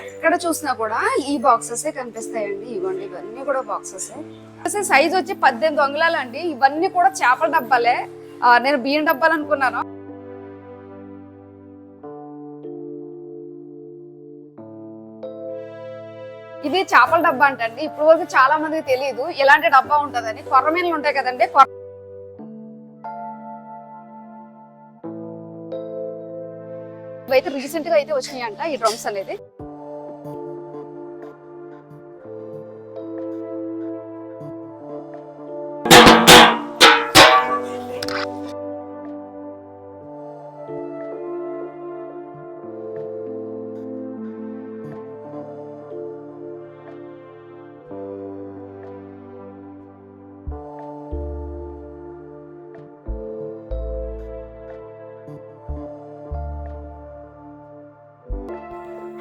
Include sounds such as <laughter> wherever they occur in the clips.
ఎక్కడ చూసినా కూడా ఈ బాక్సెస్ కనిపిస్తాయండి. ఇవ్వండి ఇవన్నీ కూడా బాక్సెస్. సైజ్ వచ్చి పద్దెనిమిది అంగుళాలు అండి ఇవన్నీ కూడా చేపల డబ్బాలే. నేను బియ్యం డబ్బాలు అనుకున్నాను. ఇది చేపల డబ్బా అంటండి. ఇప్పుడు వరకు చాలా మందికి తెలియదు ఇలాంటి డబ్బా ఉంటదని. కొర్రమీనలు ఉంటాయి కదండి. ఇవైతే రీసెంట్గా అయితే వచ్చినాయంట ఈ డ్రమ్స్ అనేది.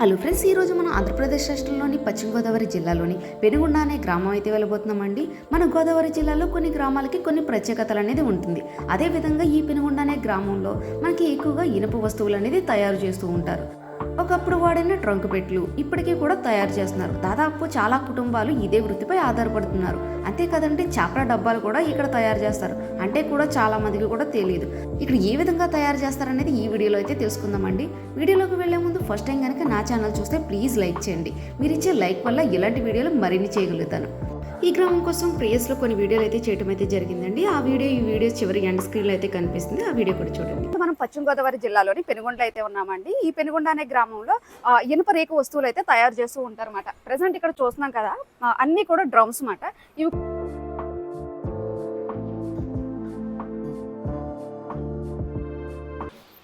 హలో ఫ్రెండ్స్ ఈరోజు మనం ఆంధ్రప్రదేశ్ రాష్ట్రంలోని పశ్చిమ గోదావరి జిల్లాలోని పెనుగొండ అనే గ్రామం అయితే వెళ్ళబోతున్నామండి. మన గోదావరి జిల్లాలో కొన్ని గ్రామాలకి కొన్ని ప్రత్యేకతలు అనేది ఉంటుంది. అదేవిధంగా ఈ పెనుగొండ అనే గ్రామంలో మనకి ఎక్కువగా ఇనుప వస్తువులు అనేది తయారు చేస్తూ ఉంటారు. ఒకప్పుడు వాడిన ట్రంక్ పెట్లు ఇప్పటికీ కూడా తయారు చేస్తున్నారు. దాదాపు చాలా కుటుంబాలు ఇదే వృత్తిపై ఆధారపడుతున్నారు. అంతే కదండి చేపల డబ్బాలు కూడా ఇక్కడ తయారు చేస్తారు. అంటే కూడా చాలా మందికి కూడా తెలియదు ఇక్కడ ఏ విధంగా తయారు చేస్తారనేది ఈ వీడియోలో అయితే తెలుసుకుందామండి. వీడియోలోకి వెళ్ళే ముందు ఫస్ట్ టైం కనుక నా ఛానల్ చూస్తే ప్లీజ్ లైక్ చేయండి. మీరు ఇచ్చే లైక్ వల్ల ఇలాంటి వీడియోలు మరిన్ని చేయగలుగుతాను. ఈ గ్రామం కోసం ప్రియస్లో కొన్ని వీడియోలు అయితే చేయడం అయితే జరిగిందండి. ఆ వీడియో ఈ వీడియో చివరి ఎండ్ స్క్రీన్లో అయితే కనిపిస్తుంది. ఆ వీడియో కూడా చూడండి. మనం పశ్చిమ గోదావరి జిల్లాలోని పెనుగొండ అయితే ఉన్నామండి. ఈ పెనుగొండ అనే గ్రామంలో ఇనుప రేఖ వస్తువులు అయితే తయారు చేస్తూ ఉంటారు అనమాట ప్రజెంట్ ఇక్కడ చూస్తున్నాం కదా అన్నీ అన్ని కూడా డ్రమ్స్ అన్నమాట. ఇవి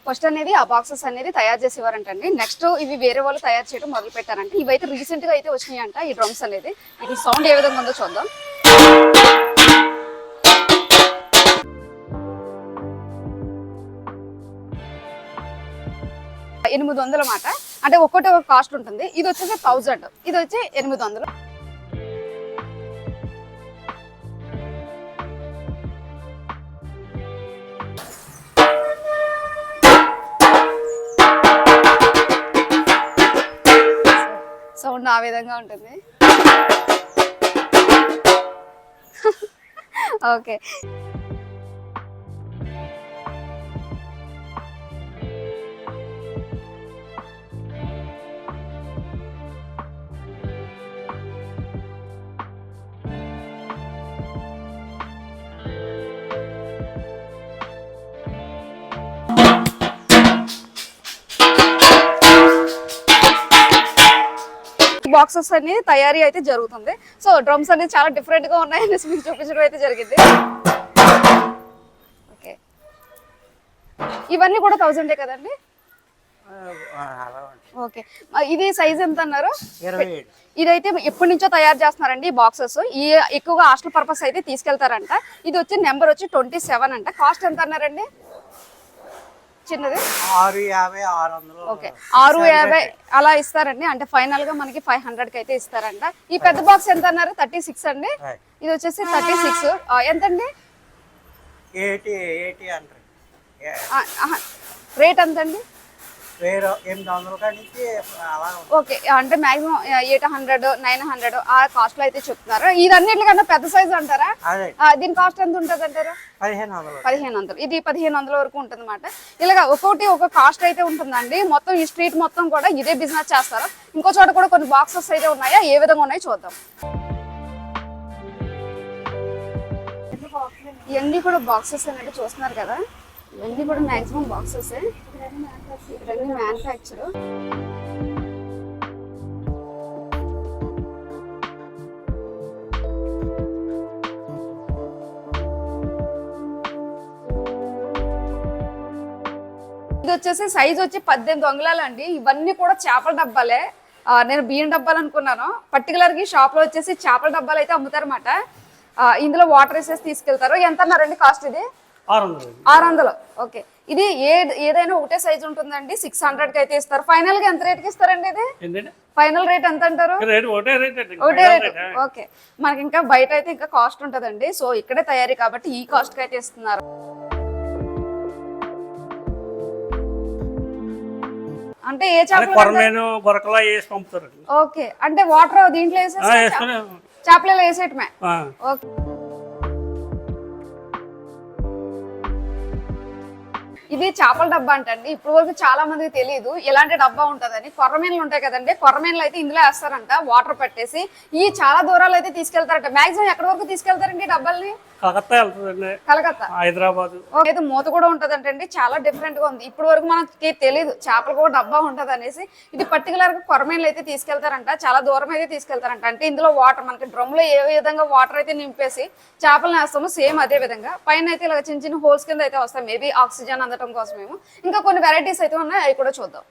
ఫస్ట్ అనేది ఆ బాక్సెస్ అనేది తయారు చేసేవారంటండి. నెక్స్ట్ ఇవి వేరే వాళ్ళు తయారు చేయడం మొదలు పెట్టారంటే. ఇవైతే రీసెంట్గా అయితే వచ్చినాయంట ఈ డ్రమ్స్ అనేది. ఇది సౌండ్ ఏ విధంగా ఉందో చూద్దాం. ఎనిమిది వందల మాట. అంటే ఒక్కొక్కటి ఒక కాస్ట్ ఉంటుంది. ఇది వచ్చేసి థౌజండ్ ఇది వచ్చి ఎనిమిది వందలు. సౌండ్ ఆ విధంగా ఉంటుంది. <laughs> ఓకే. బాక్సెస్ అనేది తయారీ అయితే జరుగుతుంది. సో డ్రమ్స్ అనేది చాలా డిఫరెంట్గా ఉన్నాయి అనేసి <laughs> మీకు చూపించడం అయితే జరిగింది. ఓకే ఇవన్నీ కూడా థౌజండే కదండి. ఓకే ఇది సైజ్ ఎంత అన్నారు? ఇదైతే ఎప్పటి నుంచో తయారు చేస్తున్నారండి ఈ బాక్సెస్ ఈ ఎక్కువగా హాస్టల్ పర్పస్ అయితే తీసుకెళ్తారంట. ఇది వచ్చి నెంబర్ వచ్చి ట్వంటీ సెవెన్ అంట. కాస్ట్ ఎంత అన్నారండి? చిన్నది ఆరు యాభై ఆరు వందలు. ఓకే. ఆరు యాభై అలా ఇస్తారండి. అంటే ఫైనల్గా మనకి ఫైవ్ హండ్రెడ్కి అయితే ఇస్తారంట. ఈ పెద్ద బాక్స్ ఎంత అన్నారు? థర్టీ సిక్స్ అండి. ఇది వచ్చేసి థర్టీ సిక్స్ ఎంతండి? Eighty eighty hundred. రేట్ ఎంతండి? వేరే వందల అలా. ఓకే అంటే maximum eight hundred nine hundred ఆ కాస్ట్లో అయితే చెప్తున్నారు. ఇదన్నిటికన్నా పెద్ద సైజ్ అంటారా? అదే. ఆ, దీని కాస్ట్ ఎంత ఉంటుంది అంటారు? పదిహేను వందలు పదిహేను వందలు. ఇది పదిహేను వందల వరకు ఉంటుంది అనమాట ఇలాగ ఒక్కొక్కటి ఒక కాస్ట్ అయితే ఉంటుందండి. మొత్తం ఈ స్ట్రీట్ మొత్తం కూడా ఇదే బిజినెస్ చేస్తారు. ఇంకో చోట కూడా కొన్ని బాక్సెస్ అయితే ఉన్నాయా? ఏ విధంగా ఉన్నాయో చూద్దాం. ఇవన్నీ కూడా బాక్సెస్ అనేది చూస్తున్నారు కదా. ఇవన్నీ కూడా మ్యాక్సిమం బాక్సెస్ ఇవన్నీ మ్యానుఫ్యాక్చర్ ఇది వచ్చేసి సైజ్ వచ్చి పద్దెనిమిది వంగలాలు అండి ఇవన్నీ కూడా చేపల డబ్బాలే. నేను బియ్యం డబ్బాలు అనుకున్నాను. పర్టికులర్గా షాప్లో వచ్చేసి చేపల డబ్బాలు అయితే అమ్ముతారన్నమాట. ఇందులో వాటర్ వేసేసి తీసుకెళ్తారు. ఎంత అన్నారండి కాస్ట్ ఇది? ఆరు వందలు. ఓకే. ఇది ఏ ఏదైనా ఒకటే సైజ్ ఉంటుందండి. సిక్స్ హండ్రెడ్కి అయితే ఇస్తారు. ఫైనల్గా ఎంత రేట్కి ఇస్తారండి ఇది? ఫైనల్ రేట్ ఎంత అంటారు? ఒకటే రేట్ ఓకే. మనకి ఇంకా బయట అయితే ఇంకా కాస్ట్ ఉంటదండి. సో ఇక్కడే తయారీ కాబట్టి ఈ కాస్ట్కి అయితే ఇస్తున్నారు. అంటే ఏ చేపలు గొరకలా వేసి ఓకే. అంటే వాటర్ దీంట్లో వేసేసి చేపలలో వేసేయటమే. ఓకే. ఇది చేపల డబ్బా అంటండి. ఇప్పుడు వరకు చాలా మందికి తెలియదు ఎలాంటి డబ్బా ఉంటుందని. కొర్రమీన్లు ఉంటాయి కదండి. కొర్రమీన్లు అయితే ఇందులో వేస్తారంట. వాటర్ పట్టేసి. ఈ చాలా దూరాలు అయితే తీసుకెళ్తారంట. మాక్సిమం ఎక్కడి వరకు తీసుకెళ్తారండి డబ్బాల్ని? కలకత్తా వెళ్తుందండి కలకత్తా. హైదరాబాద్. అయితే మూత కూడా ఉంటదంటండి. చాలా డిఫరెంట్గా ఉంది. ఇప్పటి వరకు మనకి తెలియదు చేపలు కూడా డబ్బా ఉంటది అనేసి ఇది పర్టికులర్గా కొరమేలు అయితే తీసుకెళ్తారంట. చాలా దూరం అయితే తీసుకెళ్తారంట. అంటే ఇందులో వాటర్ మనకి డ్రమ్లో ఏ విధంగా వాటర్ అయితే నింపేసి చేపలను వేస్తామో సేమ్ అదే విధంగా. పైన అయితే ఇలా చిన్న చిన్న హోల్స్ కింద అయితే వస్తాయి. మేబీ ఆక్సిజన్ అందడం కోసమేమో. ఇంకా కొన్ని వెరైటీస్ అయితే ఉన్నాయి అవి కూడా చూద్దాం.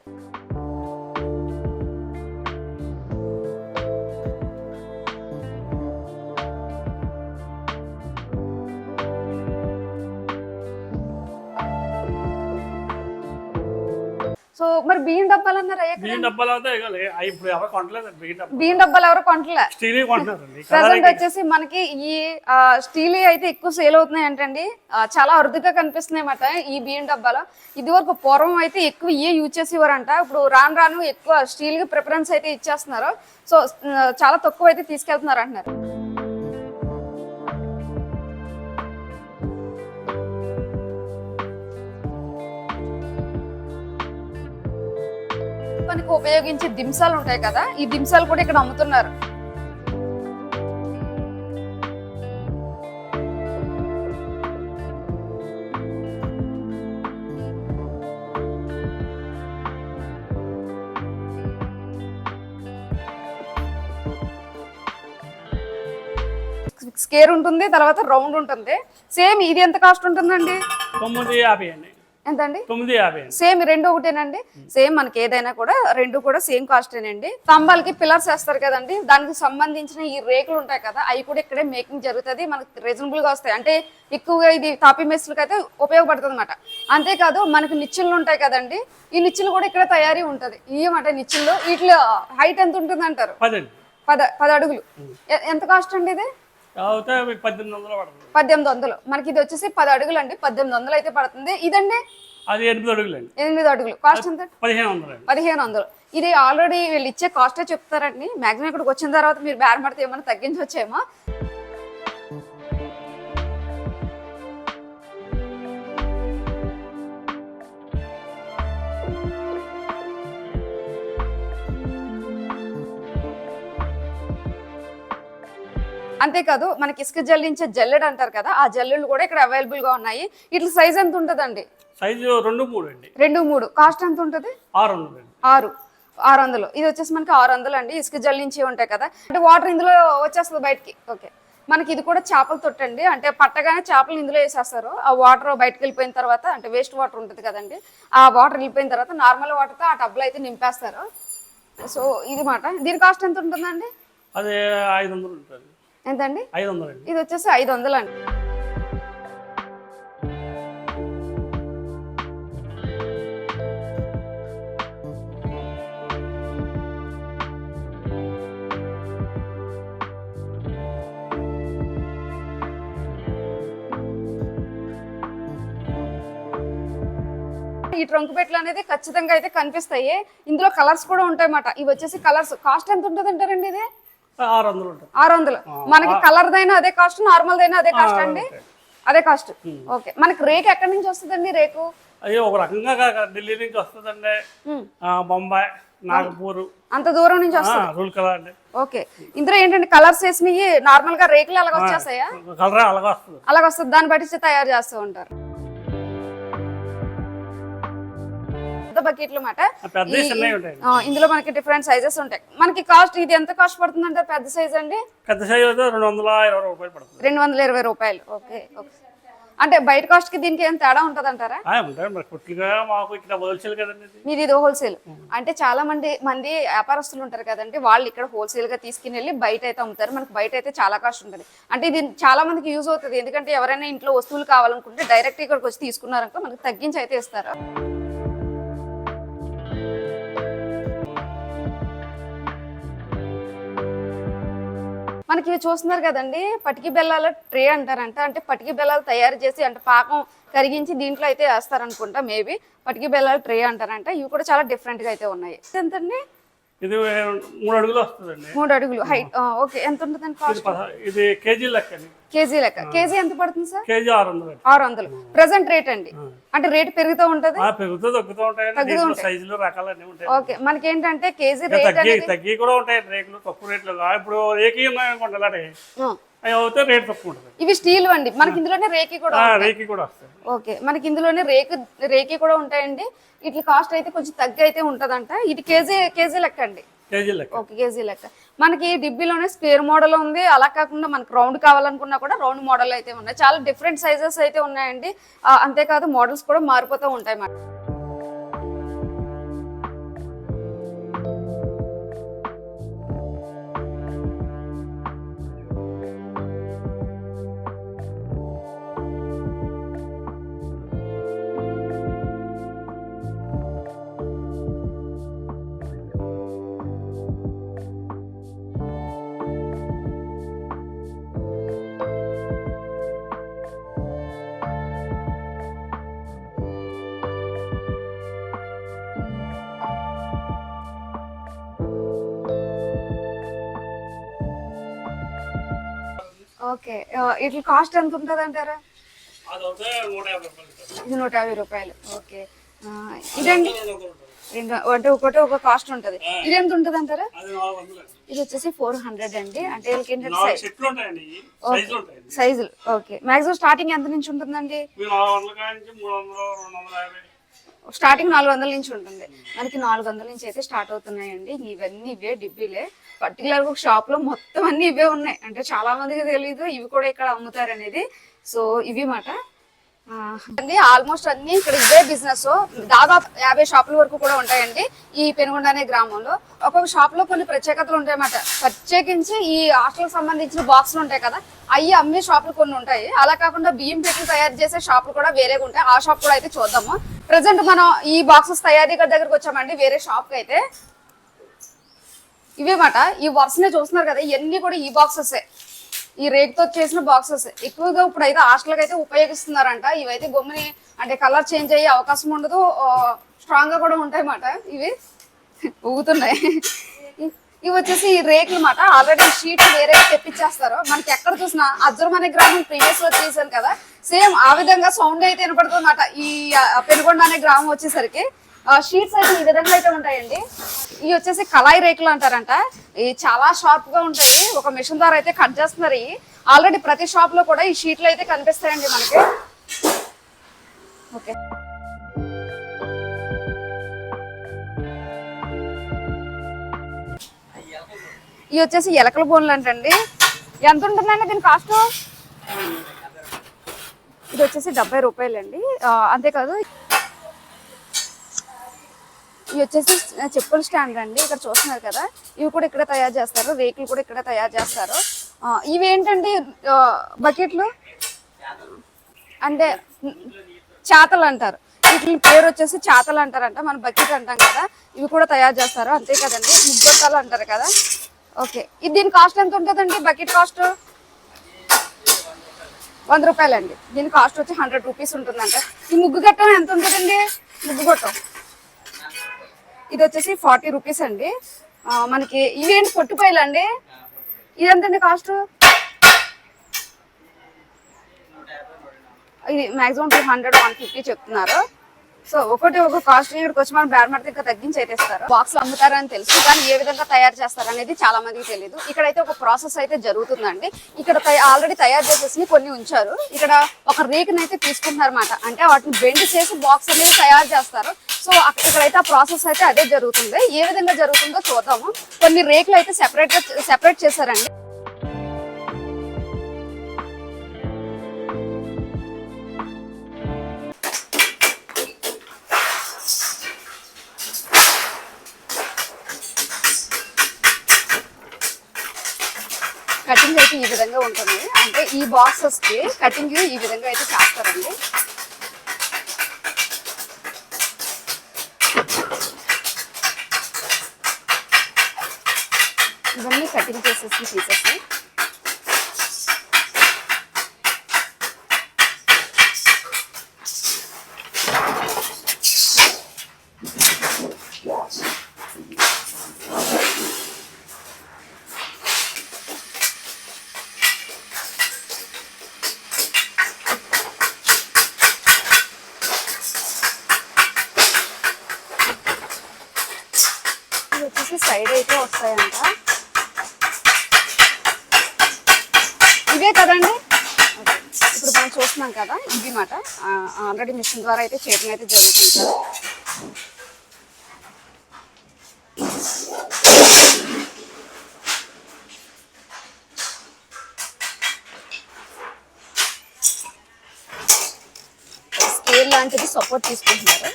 సో మరి బియ్యం డబ్బాలు అన్నారు అయ్యా బియ్యం డబ్బాలు అయితే ఇప్పుడు ఎవరు కొనలేదు బియ్యం డబ్బా బియ్యం డబ్బాలు ఎవరు కొంటలే. స్టీల్ ప్రజెంట్ వచ్చేసి మనకి ఈ స్టీల్ అయితే ఎక్కువ సేల్ అవుతున్నాయి ఏంటండి చాలా అరుదుగా కనిపిస్తున్నాయి అన్నమాట ఈ బియ్యం డబ్బాలో. ఇది వరకు పూర్వం అయితే ఎక్కువ ఇయే యూజ్ చేసేవారంట. ఇప్పుడు రాను రాను ఎక్కువ స్టీల్కి ప్రిఫరెన్స్ అయితే ఇచ్చేస్తున్నారు. సో చాలా తక్కువ అయితే తీసుకెళ్తున్నారు అంటున్నారు పనికి ఉపయోగించే దింసాలు ఉంటాయి కదా ఈ దింసాలు కూడా ఇక్కడ అమ్ముతున్నారు. స్కేర్ ఉంటుంది తర్వాత రౌండ్ ఉంటుంది. సేమ్ ఇది ఎంత కాస్ట్ ఉంటుందండి? తొమ్మిది యాభై అండి. ఎంతండి? తొమ్మిది యాభై అండి. సేమ్ రెండు ఒకటేనండి. సేమ్ మనకి ఏదైనా కూడా రెండు కూడా సేమ్ కాస్టేనండి. స్తంభాలకి పిల్లర్స్ వేస్తారు కదండి. దానికి సంబంధించిన ఈ రేకులు ఉంటాయి కదా అవి కూడా ఇక్కడే మేకింగ్ జరుగుతుంది. మనకి రీజనబుల్గా వస్తాయి. అంటే ఎక్కువగా ఇది తాపి మెస్లకు అయితే ఉపయోగపడుతుంది అనమాట అంతేకాదు మనకి నిచ్చెనలు ఉంటాయి కదండి. ఈ నిచ్చెలు కూడా ఇక్కడ తయారీ ఉంటది. ఇయ్యమాట నిచ్చెలు వీటిలో హైట్ ఎంత ఉంటుంది అంటారు పది అండి పద అడుగులు ఎంత కాస్ట్ అండి ఇది? పద్దెనిమిది వందలు పడుతుంది. పద్దెనిమిది వందలు. మనకి ఇది వచ్చేసి పది అడుగులు అండి పద్దెనిమిది వందలు అయితే పడుతుంది. ఇదండి? అది ఎనిమిది అడుగులు అండి ఎనిమిది అడుగులు. కాస్ట్ ఎంత? పదిహేను వందలు పదిహేను వందలు. ఇది ఆల్రెడీ వీళ్ళు ఇచ్చే కాస్టే చెప్తారండి. మాక్సిమం ఇక్కడికి వచ్చిన తర్వాత మీరు బేరం పడితే ఏమైనా తగ్గించవచ్చేమో. అంతేకాదు మనకి ఇసుక జల్లించే జల్లెడ అంటారు కదా ఆ జల్లెళ్ళు కూడా ఇక్కడ అవైలబుల్గా ఉన్నాయి. ఇట్ల సైజ్ ఎంత ఉంటుందండి? సైజు రెండు మూడు అండి. రెండు మూడు. కాస్ట్ ఎంత ఉంటుంది? ఆరు ఆరు. ఆరు వందలు. ఇది వచ్చేసి మనకి ఆరు వందలు అండి. ఇసుక జల్లించి ఉంటాయి కదా. అంటే వాటర్ ఇందులో వచ్చేస్తుంది బయటికి. ఓకే మనకి ఇది కూడా చేపల తొట్టండి అంటే పట్టగానే చేపలు ఇందులో వేసేస్తారు. ఆ వాటర్ బయటకు వెళ్ళిపోయిన తర్వాత అంటే వేస్ట్ వాటర్ ఉంటుంది కదండి. ఆ వాటర్ వెళ్ళిపోయిన తర్వాత నార్మల్ వాటర్తో ఆ టబ్లో అయితే నింపేస్తారు. సో ఇది మాట. దీని కాస్ట్ ఎంత ఉంటుందండి? అది ఐదు వందలు ఉంటుంది. ఐదు వందలు అండి ఇది వచ్చేసి ఐదు వందలు అండి. ఈ ట్రంక్ పెట్లు అనేది ఖచ్చితంగా అయితే కనిపిస్తాయి. ఇందులో కలర్స్ కూడా ఉంటాయి అన్నమాట ఇవి వచ్చేసి కలర్స్. కాస్ట్ ఎంత ఉంటుంది అంటారండి ఇది? ఆరు వందలు ఉంటుంది. ఆరు వందలు. మనకి కలర్ దైనా అదే కాస్ట్ నార్మల్ దైనా అదే కాస్ట్ అండి. అదే కాస్ట్. ఓకే. మనకి రేక్ ఎక్కడి నుంచి వస్తుందండి రేకు అది ఒక రకంగా ఢిల్లీ నుంచి వస్తుందండి. బొంబాయి నాగపూర్. అంత దూరం నుంచి వస్తుంది. అండి. ఓకే. ఇందులో ఏంటంటే కలర్స్ వేసినవి? నార్మల్గా రేకులు అలాగ వచ్చేస్తాయా? కలరా అలాగా వస్తుంది. అలాగ వస్తుంది. దాన్ని బట్టి తయారు చేస్తూ ఉంటారు. పెద్ద బకెట్లు మాట పెద్ద చిన్నవి ఉంటాయండి ఇందులో మనకి డిఫరెంట్ సైజెస్ ఉంటాయి. మనకి కాస్ట్ ఇది ఎంత కాస్ట్ పడుతుంది అంటే పెద్ద సైజ్ అండి? పెద్ద సైజు రెండు వందల ఇరవై రూపాయలు పడుతుంది. రెండు వందల ఇరవై రూపాయలు. Okay okay. అంటే బయట కాస్ట్కి దీనికి ఏం తేడా ఉంటుంది అంటారా మీది ఇది హోల్సేల్ అంటే చాలా మంది మంది వ్యాపారస్తులు ఉంటారు కదండి వాళ్ళు ఇక్కడ హోల్సేల్గా తీసుకుని వెళ్ళి బయట అయితే అమ్ముతారు. మనకి బయట అయితే చాలా కాస్ట్ ఉంటుంది. అంటే ఇది చాలా మందికి యూజ్ అవుతుంది. ఎందుకంటే ఎవరైనా ఇంట్లో వస్తువులు కావాలనుకుంటే డైరెక్ట్ ఇక్కడికి వచ్చి తీసుకున్నారనుకో మనకి తగ్గించి అయితే ఇస్తారు. మనకి ఇవి చూస్తున్నారు కదండి పటికి బెల్లాల ట్రే అంటారంట. అంటే పటికి బెల్లాలు తయారు చేసి అంటే పాకం కరిగించి దీంట్లో అయితే వేస్తారనుకుంటా మేబీ. పటికి బెల్లాల ట్రే అంటారంట. ఇవి కూడా చాలా డిఫరెంట్గా అయితే ఉన్నాయి. ఎంతండి ఇది మూడు అడుగులు వస్తుందండి. మూడు అడుగులు. Height okay. ఎంత ఉంటుందండి ఇది కాస్ట్ పద- ఇది కేజీ లెక్క కేజీ లెక్క. కేజీ ఎంత పడుతుంది సార్? కేజీ ఆరు వందలు ఆరు వందలు. ప్రజెంట్ రేట్ అండి. అంటే రేట్ పెరుగుతూ ఉంటది? పెరుగుతూ తగ్గుతూ దీంట్లో సైజులు రకాలన్నీ ఉంటాయి. ఓకే. మనకి ఏంటంటే కేజీ రేట్ తగ్గి కూడా ఉంటాయి రేకులు తక్కువ రేట్లు ఇప్పుడు రేకి ఉన్నాయి అనుకోండి అలాంటి అవి అవుతే రేట్ తక్కువ ఉంటుంది. ఇవి స్టీల్ అండి మనకి ఇందులోనే రేకి కూడా రేకి కూడా వస్తాయి. ఓకే. మనకి ఇందులోనే రేకు రేకి కూడా ఉంటాయండి. వీటి కాస్ట్ అయితే కొంచెం తగ్గి అయితే ఉంటదంట. ఇది కేజీ కేజీ లెక్క అండి. కేజీ లెక్క. కేజీ లెక్క. మనకి డిబ్బీలోనే స్క్వేర్ మోడల్ ఉంది. అలా కాకుండా మనకి రౌండ్ కావాలనుకున్నా కూడా రౌండ్ మోడల్ అయితే ఉన్నాయి. చాలా డిఫరెంట్ సైజెస్ అయితే ఉన్నాయండి. అంతేకాదు మోడల్స్ కూడా మారిపోతూ ఉంటాయి మాట ఓకే. వీటి కాస్ట్ ఎంత ఉంటుంది అంటారా. ఇది నూట యాభై రూపాయలు. ఓకే. ఇదండి. అంటే ఒకటి ఒక కాస్ట్ ఉంటుంది. ఇది ఎంత ఉంటుంది అంటారా. ఇది వచ్చేసి ఫోర్ హండ్రెడ్ అండి. అంటే. సైజులు ఓకే. మాక్సిమం స్టార్టింగ్ ఎంత నుంచి ఉంటుందండి? స్టార్టింగ్ నాలుగు వందల నుంచి ఉంటుంది. మనకి నాలుగు వందల నుంచి అయితే స్టార్ట్ అవుతున్నాయండి. ఇవన్నీ ఇవే డిబ్బీలే. పర్టికులర్ ఒక షాప్లో మొత్తం అన్ని ఇవే ఉన్నాయి. అంటే చాలా మందికి తెలియదు ఇవి కూడా ఇక్కడ అమ్ముతారు అనేది సో ఇవి మాట. అండి ఆల్మోస్ట్ అన్ని ఇక్కడ ఇవే బిజినెస్ దాదాపు యాభై షాపుల వరకు కూడా ఉంటాయండి ఈ పెనుగొండ అనే గ్రామంలో. ఒక్కొక్క షాప్లో కొన్ని ప్రత్యేకతలు ఉంటాయన్నమాట ప్రత్యేకించి ఈ హాస్టల్ సంబంధించిన బాక్సులు ఉంటాయి కదా అవి అమ్మే షాపులు కొన్ని ఉంటాయి. అలా కాకుండా బియ్యం పెట్టి తయారు చేసే షాపులు కూడా వేరేగా ఉంటాయి. ఆ షాప్ కూడా అయితే చూద్దాము. ప్రజెంట్ మనం ఈ బాక్సెస్ తయారీ దగ్గరకు వచ్చామండి వేరే షాప్కి అయితే. ఇవే మాట ఈ వరుసనే చూస్తున్నారు కదా ఇవన్నీ కూడా ఈ బాక్సెస్ ఈ రేట్తో చేసిన బాక్సెస్ ఎక్కువగా ఇప్పుడు అయితే హాస్టల్కి అయితే ఉపయోగిస్తున్నారంట. ఇవైతే గమ్ముని అంటే కలర్ చేంజ్ అయ్యే అవకాశం ఉండదు. స్ట్రాంగ్గా కూడా ఉంటాయి మాట ఇవి. ఊగుతున్నాయి. ఇవి వచ్చేసి ఈ రేకులు మాట. ఆల్రెడీ షీట్ వేరే తెప్పించేస్తారు. మనకి ఎక్కడ చూసినా అజర్మనే అనే గ్రామం ప్రీవియస్లో చేశాను కదా. సేమ్ ఆ విధంగా సౌండ్ అయితే వినపడుతుంది అన్నమాట ఈ పెనుగొండ అనే గ్రామం వచ్చేసరికి. షీట్స్ అయితే ఈ విధంగా అయితే ఉంటాయండి. ఇవి వచ్చేసి కళాయి రేకులు అంటారంట. ఇవి చాలా షార్ప్గా ఉంటాయి. ఒక మిషన్ ద్వారా అయితే కట్ చేస్తున్నారు ఇవి ఆల్రెడీ ప్రతి షాప్లో కూడా ఈ షీట్లు అయితే కనిపిస్తాయండి మనకి. ఓకే ఇవి వచ్చేసి ఎలకల బోన్లు అంటండి. ఎంత ఉంటుందండి దీని కాస్ట్ ఇది వచ్చేసి డెబ్బై రూపాయలండి. ఆ, అంతేకాదు ఇవి వచ్చేసి చెప్పుల స్టాండ్ అండి. ఇక్కడ చూస్తున్నారు కదా. ఇవి కూడా ఇక్కడ తయారు చేస్తారు. రేకులు కూడా ఇక్కడ తయారు చేస్తారు. ఇవి ఏంటండి బకెట్లు? అంటే చేతలు చాతలు అంటారు. వీటి పేరు వచ్చేసి చాతలు అంటారంట. మన బకెట్ అంటాం కదా. ఇవి కూడా తయారు చేస్తారు. అంతే కదండి. ముగ్గొట్టాలు అంటారు కదా. ఓకే. ఇది దీని కాస్ట్ ఎంత ఉంటుందండి? Bucket cost? వంద రూపాయలండి. దీని కాస్ట్ వచ్చి హండ్రెడ్ రూపీస్ ఉంటుందంట. ఈ ముగ్గు గట్టం ఎంత ఉంటుందండి? ముగ్గు గొట్టం. ఇది వచ్చేసి ఫార్టీ రూపీస్ అండి. మనకి ఇవేంటి పొట్టుపాయలు అండి. ఇది ఎంతండి కాస్ట్? ఇది maximum two hundred one fifty చెప్తున్నారు. సో ఒకటి ఒక కాస్ట్ ఇక్కడికి వచ్చి మనం బేర్ మార్కెట్ ఇంకా తగ్గించి అయితే ఇస్తారు బాక్స్ అమ్ముతారని తెలుసు కానీ ఏ విధంగా తయారు చేస్తారు అనేది చాలా మందికి తెలియదు ఇక్కడైతే ఒక ప్రాసెస్ అయితే జరుగుతుందండి. ఇక్కడ ఆల్రెడీ తయారు చేసేసి కొన్ని ఉంచారు. ఇక్కడ ఒక రేకుని అయితే తీసుకుంటున్నారు అంటే వాటిని బెండ్ చేసి బాక్స్ అనేది తయారు చేస్తారు. సో అక్క- ఇక్కడైతే ఆ ప్రాసెస్ అయితే అదే జరుగుతుంది. ఏ విధంగా జరుగుతుందో చూద్దాము. కొన్ని రేకులు అయితే సెపరేట్ సెపరేట్ చేశారండి. కటింగ్ అయితే ఈ విధంగా ఉంటుంది. అంటే ఈ బాక్సెస్కి కటింగ్ ఈ విధంగా అయితే చేస్తారండి. ఇవన్నీ ఆల్రెడీ మిషన్ ద్వారా అయితే చేయడం అయితే జరుగుతుంది సార్. స్కేల్ లాంటిది సపోర్ట్ తీసుకుంటున్నారు.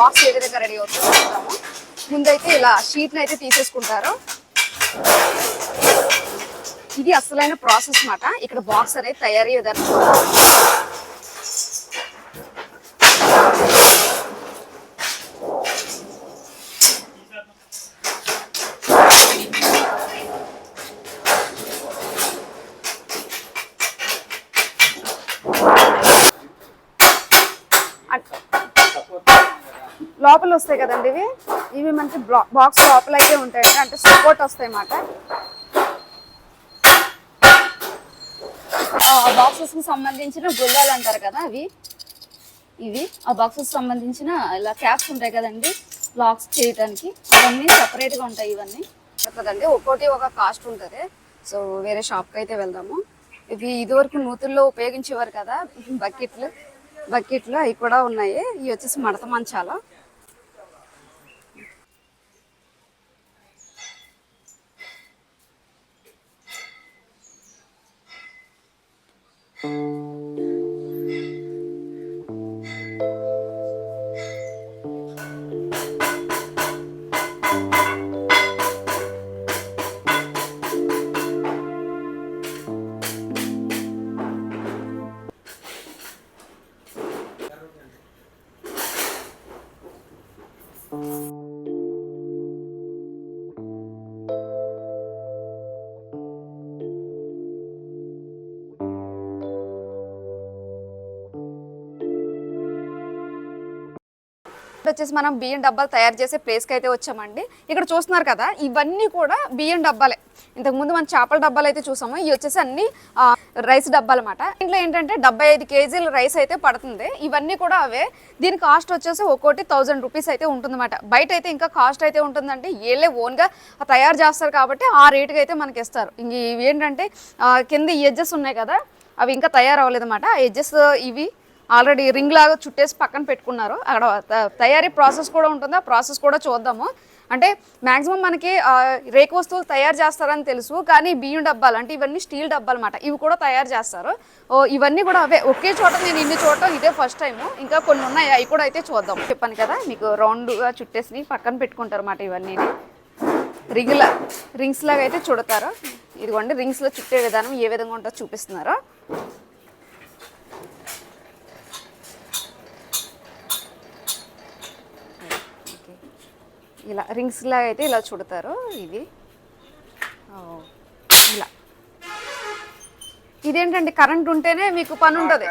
బాక్స్ ఏదైతే రెడీ అవుతుందో చూద్దాము. ముందైతే ఇలా షీట్ని అయితే తీసేసుకుంటారు. ఇది అసలైన ప్రాసెస్ మాట ఇక్కడ బాక్స్ అనేది తయారీ చూద్దాం. అట్- లోపల వస్తాయి కదండి ఇవి? ఇవి మనకి బాక్స్ లోపల అయితే ఉంటాయండి అంటే సపోర్ట్ వస్తాయి అన్నమాట బాక్సెస్కి సంబంధించిన గుల్లాలు అంటారు కదా అవి? ఇవి ఆ బాక్సెస్ సంబంధించిన ఇలా క్యాప్స్ ఉంటాయి కదండి లాక్స్ చేయడానికి అవన్నీ సపరేట్గా ఉంటాయి ఇవన్నీ. కదండి ఒక్కోటి ఒక కాస్ట్ ఉంటుంది. సో వేరే షాప్కి అయితే వెళ్దాము. ఇవి ఇదివరకు నూతుల్లో ఉపయోగించేవారు కదా బకెట్లు. బకెట్లు అవి కూడా ఉన్నాయి. ఇవి వచ్చేసి మడత మంచాల. No. ఇప్పుడు వచ్చేసి మనం బియ్యం డబ్బాలు తయారు చేసే ప్లేస్కి అయితే వచ్చామండి. ఇక్కడ చూస్తున్నారు కదా ఇవన్నీ కూడా బియ్యం డబ్బాలే. ఇంతకుముందు మనం చేపల డబ్బాలు అయితే చూసాము ఇవి వచ్చేసి అన్ని రైస్ డబ్బాలు అనమాట ఇంట్లో ఏంటంటే డెబ్బై ఐదు కేజీల రైస్ అయితే పడుతుంది. ఇవన్నీ కూడా అవే. దీని కాస్ట్ వచ్చేసి ఒక్కోటి థౌజండ్ రూపీస్ అయితే ఉంటుందన్నమాట. బయట అయితే ఇంకా కాస్ట్ అయితే ఉంటుందంటే వీళ్ళే ఓన్గా తయారు చేస్తారు కాబట్టి ఆ రేటుకి అయితే మనకి ఇస్తారు. ఇంక ఇవి ఏంటంటే కింద ఈ ఎడ్జెస్ ఉన్నాయి కదా అవి ఇంకా తయారవ్వలేదన్నమాట. ఆ ఎడ్జెస్ ఇవి ఆల్రెడీ రింగ్ లాగా చుట్టేసి పక్కన పెట్టుకున్నారు. అక్కడ త- తయారీ ప్రాసెస్ కూడా ఉంటుంది. ఆ ప్రాసెస్ కూడా చూద్దాము. అంటే మ్యాక్సిమం మనకి రేక్ రేకు వస్తువులు తయారు చేస్తారని తెలుసు. కానీ బియ్యం డబ్బాలు అంటే ఇవన్నీ స్టీల్ డబ్బాలు అనమాట ఇవి కూడా తయారు చేస్తారు. ఓ ఇవన్నీ కూడా అవే. ఒకే చోట నేను ఇన్ని చోట ఇదే ఫస్ట్ టైము. ఇంకా కొన్ని ఉన్నాయి. అవి కూడా అయితే చూద్దాం. చెప్పాను కదా మీకు రౌండ్గా చుట్టేసి పక్కన పెట్టుకుంటారు అన్నమాట ఇవన్నీ రింగ్లా రింగ్స్ లాగా అయితే చుడతారు. ఇదిగోండి రింగ్స్లో చుట్టే విధానం ఏ విధంగా ఉంటుందో చూపిస్తున్నారు. ఇలా రింగ్స్ లాగా అయితే ఇలా చుడతారు ఇవి. ఇలా. ఇదేంటండి కరెంట్ ఉంటేనే మీకు పని ఉంటుంది.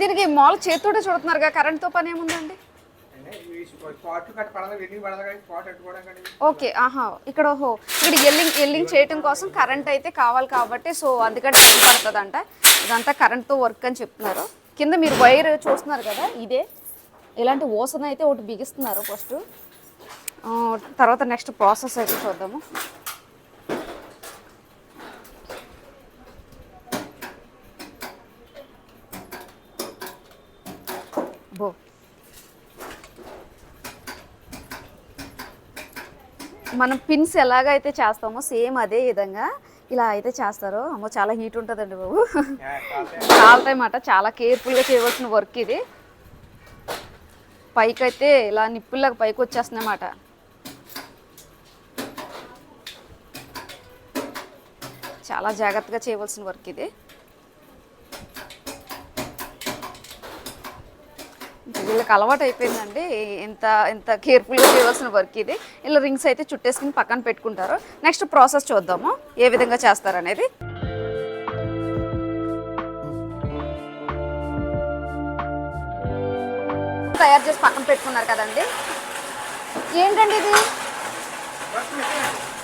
దీనికి మామూలు చేతితోటే చుడుతున్నారుగా కరెంట్తో పని ఏముందండి? ఓకే ఆహా ఇక్కడ ఓహో ఇక్కడ ఎల్లింగ్ ఎల్లింగ్ చేయటం కోసం కరెంట్ అయితే కావాలి కాబట్టి సో అందుకని టైం పడుతుందంట. ఇదంతా కరెంట్తో వర్క్ అని చెప్తున్నారు. కింద మీరు వైర్ చూస్తున్నారు కదా ఇదే. ఇలాంటి ఓసన అయితే ఒకటి బిగిస్తున్నారు ఫస్ట్. తర్వాత నెక్స్ట్ ప్రాసెస్ అయితే చూద్దాము. బో. మనం పిన్స్ ఎలాగైతే చేస్తామో సేమ్ అదే విధంగా ఇలా అయితే చేస్తారు. అమ్మో చాలా హీట్ ఉంటుందండి బాబు. కాలుతాయి మాట చాలా కేర్ఫుల్గా చేయవలసిన వర్క్ ఇది. పైకి అయితే ఇలా నిప్పుల్లాగా పైకి వచ్చేస్తున్నాయన్నమాట చాలా జాగ్రత్తగా చేయవలసిన వర్క్ ఇది. వీళ్ళకి అలవాటు అయిపోయిందండి. ఎంత ఎంత కేర్ఫుల్గా చేయవలసిన వర్క్ ఇది. ఇలా రింగ్స్ అయితే చుట్టేసుకుని పక్కన పెట్టుకుంటారు. నెక్స్ట్ ప్రాసెస్ చూద్దాము. ఏ విధంగా చేస్తారనేది. తయారు చేసి పక్కన పెట్టుకున్నారు కదండి. ఏంటండి ఇది?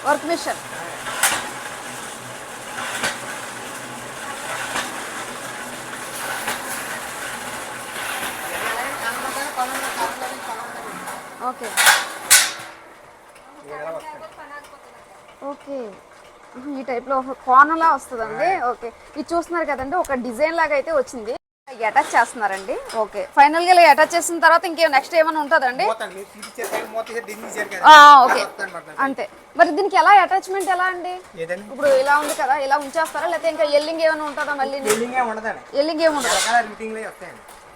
Work machine. ఓకే. ఓకే. ఈ టైప్లో ఒక కోనలా వస్తుందండి. ఓకే. ఇది చూస్తున్నారు కదండి ఒక డిజైన్ లాగా అయితే వచ్చింది. అటాచ్ చేస్తున్నారండి. ఓకే ఫైనల్గా ఇలా అటాచ్ చేసిన తర్వాత ఇంకేం నెక్స్ట్ ఏమైనా ఉంటుందండి? ఓకే. అంతే. మరి దీనికి ఎలా అటాచ్మెంట్ ఎలా అండి? ఇప్పుడు ఇలా ఉంది కదా ఇలా ఉంచేస్తారా? లేకపోతే ఇంకా ఎల్లింగ్ ఏమైనా ఉంటుందా మళ్ళీ? ఎల్లింగ్ ఏమి ఉండదు.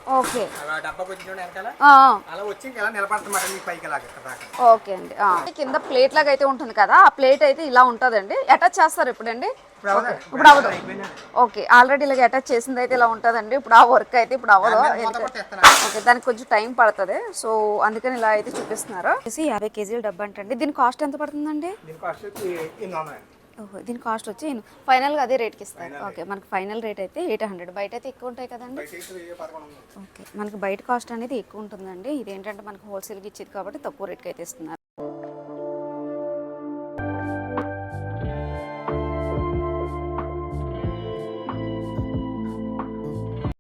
ఓకే. అలా వెనకాల? అలా వచ్చి ఇలా నిలబడతామాట పైకి ఓకే అండి. ఆ. కింద ప్లేట్ లాగా అయితే ఉంటుంది కదా ఆ ప్లేట్ అయితే ఇలా ఉంటుందండి. అటాచ్ చేస్తారు ఇప్పుడండి? ఇప్పుడు అవ్వదు. ఓకే. ఆల్రెడీ ఇలాగ అటాచ్ చేసింది అయితే ఇలా ఉంటుందండి. ఇప్పుడు ఆ వర్క్ అయితే ఇప్పుడు అవ్వదు. ఓకే. దానికి కొంచెం టైం పడుతుంది. సో అందుకని ఇలా అయితే చూపిస్తున్నారు. యాభై కేజీల డబ్బా అంటండి. దీని కాస్ట్ ఎంత పడుతుందండి? ఓహో దీని కాస్ట్ వచ్చి ఫైనల్గా అదే రేట్కి ఇస్తారు ఓకే మనకి ఫైనల్ రేట్ అయితే ఎయిట్ హండ్రెడ్ బయట అయితే ఎక్కువ ఉంటాయి కదండి. ఓకే మనకి బయట కాస్ట్ అనేది ఎక్కువ ఉంటుందండి. ఇదేంటంటే మనకి హోల్సేల్కి ఇచ్చేది కాబట్టి తక్కువ రేట్కి అయితే ఇస్తున్నారు.